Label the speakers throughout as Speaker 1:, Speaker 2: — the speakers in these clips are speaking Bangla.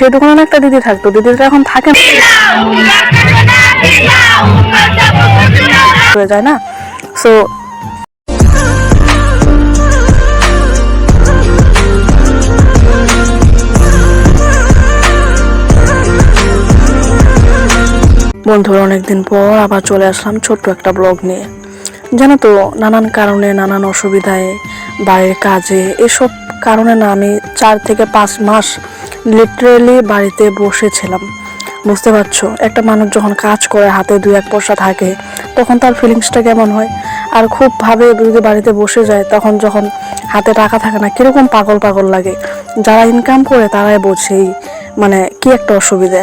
Speaker 1: সেই দোকানে একটা দিদি থাকতো। দিদিটা এখন থাকে হয়ে যায় না? সো বন্ধুরা, অনেকদিন পর আবার চলে আসলাম ছোট্ট একটা ব্লগ নিয়ে। জানো তো, নানান কারণে, নানান অসুবিধায় বাড়ির কাজে, এসব কারণে না, আমি চার থেকে পাঁচ মাস লিটারেলি বাড়িতে বসেছিলাম। বুঝতে পারছ? একটা মানুষ যখন কাজ করে, হাতে দুই এক পয়সা থাকে, তখন তার ফিলিংসটা কেমন হয়? আর খুব ভাবে যদি বাড়িতে বসে যায়, তখন যখন হাতে টাকা থাকে না, কীরকম পাগল পাগল লাগে? যারা ইনকাম করে, তারাই বোঝেই মানে কি একটা অসুবিধা।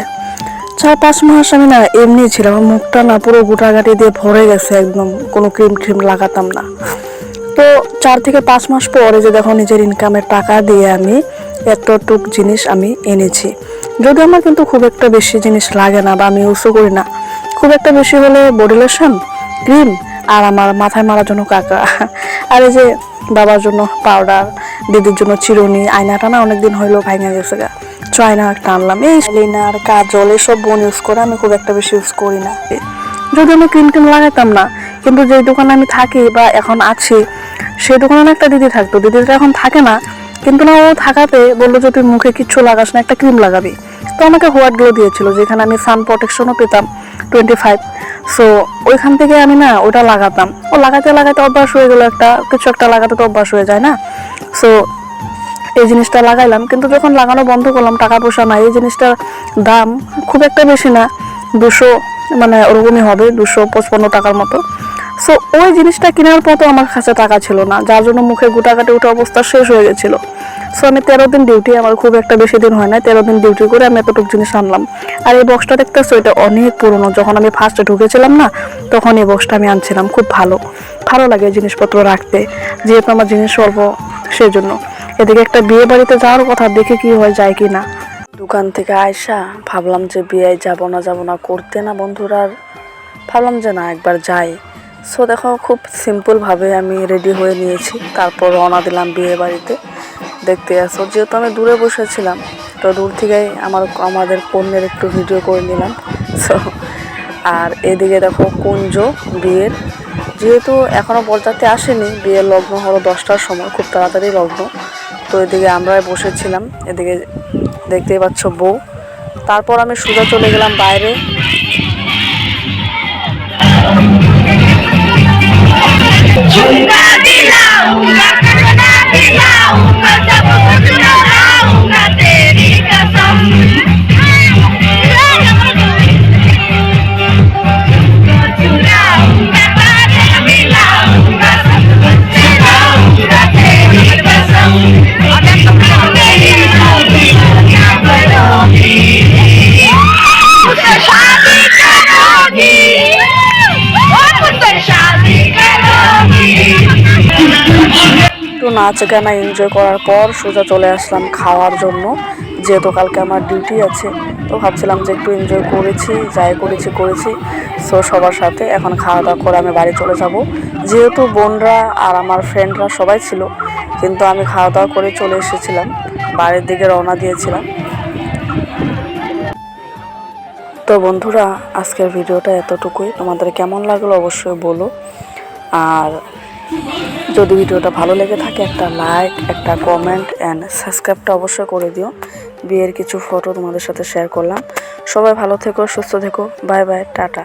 Speaker 1: চার পাঁচ মাস আমি না এমনি ছিলাম, আমার মুখটা না পুরো গোটাগাটি দিয়ে ভরে গেছে একদম, কোনো ক্রিম ট্রিম লাগাতাম না। তো চার থেকে পাঁচ মাস পরে যে দেখো নিজের ইনকামের টাকা দিয়ে আমি এতটুক জিনিস আমি এনেছি। যদি আমার কিন্তু খুব একটা বেশি জিনিস লাগে না বা আমি ইউজও করি না। খুব একটা বেশি হলে বডি লোশন ক্রিম আর আমার মাথায় মারার জন্য কাকা। আর এই যে বাবার জন্য পাউডার, দিদির জন্য চিরুনি, আয়নাটা না অনেকদিন হইল ভাঙা গেছে গা। তো আয়না একটা আনলাম। এই লিনার, কাজল এসব বোন ইউজ করে আমি খুব একটা বেশি ইউজ করি না। যদি আমি ক্রিম টিম লাগাতাম না, কিন্তু যে দোকানে আমি থাকি বা এখন আছি, সেই দোকানে একটা দিদি থাকতো। দিদিটা এখন থাকে না কিন্তু না, ও থাকাতে বলল যে, তুই মুখে কিচ্ছু লাগাস না, একটা ক্রিম লাগাবি। তো আমাকে হোয়াইট গ্লো দিয়েছিল, যেখানে আমি সান প্রোটেকশনও পেতাম টোয়েন্টি ফাইভ সো ওইখান থেকে আমি না, ওটা লাগাতাম। ও লাগাতে লাগাতে অভ্যাস হয়ে গেলো একটা, কিছু একটা লাগাতে তো অভ্যাস হয়ে যায় না। সো এই জিনিসটা লাগাইলাম, কিন্তু যখন লাগানো বন্ধ করলাম টাকা পয়সা নাই, এই জিনিসটার দাম খুব একটা বেশি না, দুশো মানে ওরকমই হবে, দুশো পঁচপন্ন টাকার মতো। সো ওই জিনিসটা কেনার মতো আমার কাছে টাকা ছিল না। যার জন্য মুখে গোটাকাটি উঠে অবস্থা শেষ হয়ে গেছিল। সো আমি তেরো দিন ডিউটি আমার খুব একটা বেশি দিন হয় না তেরো দিন ডিউটি করে আমি এতটুকু জিনিস আনলাম। আর এই বক্সটা দেখতেছো, এটা অনেক পুরনো। যখন আমি ফার্স্টে ঢুকেছিলাম না, তখন এই বক্সটা আমি আনছিলাম। খুব ভালো। ভালো লাগে জিনিসপত্র রাখতে, যেহেতু আমার জিনিস অল্প সেই জন্য এদিকে একটা বিয়ে বাড়িতে যাওয়ার কথা, দেখে কি হয়, যায় কি না। দোকান থেকে আয়সা ভাবলাম যে বিয়ে যাব না যাব না, করতে না বন্ধুরা। ভাবলাম যে না, একবার যাই। সো দেখো, খুব সিম্পলভাবে আমি রেডি হয়ে নিয়েছি। তারপর রওনা দিলাম বিয়ে বাড়িতে। দেখতে আসো, যেহেতু আমি দূরে বসেছিলাম, তো দূর থেকেই আমার, আমাদের পণ্যের একটু ভিডিও করে নিলাম। সো আর এদিকে দেখো, কুঞ্জ বিয়ের। যেহেতু এখনও বরযাত্রী আসেনি, বিয়ের লগ্ন হলো দশটার সময়, খুব তাড়াতাড়ি লগ্ন। তো এদিকে আমরাই বসেছিলাম, এদিকে দেখতেই পাচ্ছ বউ। তারপর আমি সোজা চলে গেলাম বাইরে।
Speaker 2: 兄弟们，不要跟着
Speaker 1: 他。নাচ গানা এনজয় করার পর সোজা চলে আসলাম খাওয়ার জন্য। যেহেতু কালকে আমার ডিউটি আছে, তো ভাবছিলাম যে একটু এনজয় করেছি, যাই করেছি করেছি। সো সবার সাথে এখন খাওয়া দাওয়া করে আমি বাড়ি চলে যাব। যেহেতু বোনরা আর আমার ফ্রেন্ডরা সবাই ছিল, কিন্তু আমি খাওয়া দাওয়া করে চলে এসেছিলাম, বাড়ির দিকে রওনা দিয়েছিলাম। তো বন্ধুরা, আজকের ভিডিওটা এতটুকুই। তোমাদের কেমন লাগল অবশ্যই বলো। আর যদি ভিডিওটা ভালো লেগে থাকে, একটা লাইক একটা কমেন্ট অ্যান্ড সাবস্ক্রাইবটা অবশ্যই করে দিও। বিয়ের কিছু ফটো তোমাদের সাথে শেয়ার করলাম। সবাই ভালো থেকো, সুস্থ থেকো। Bye bye tata.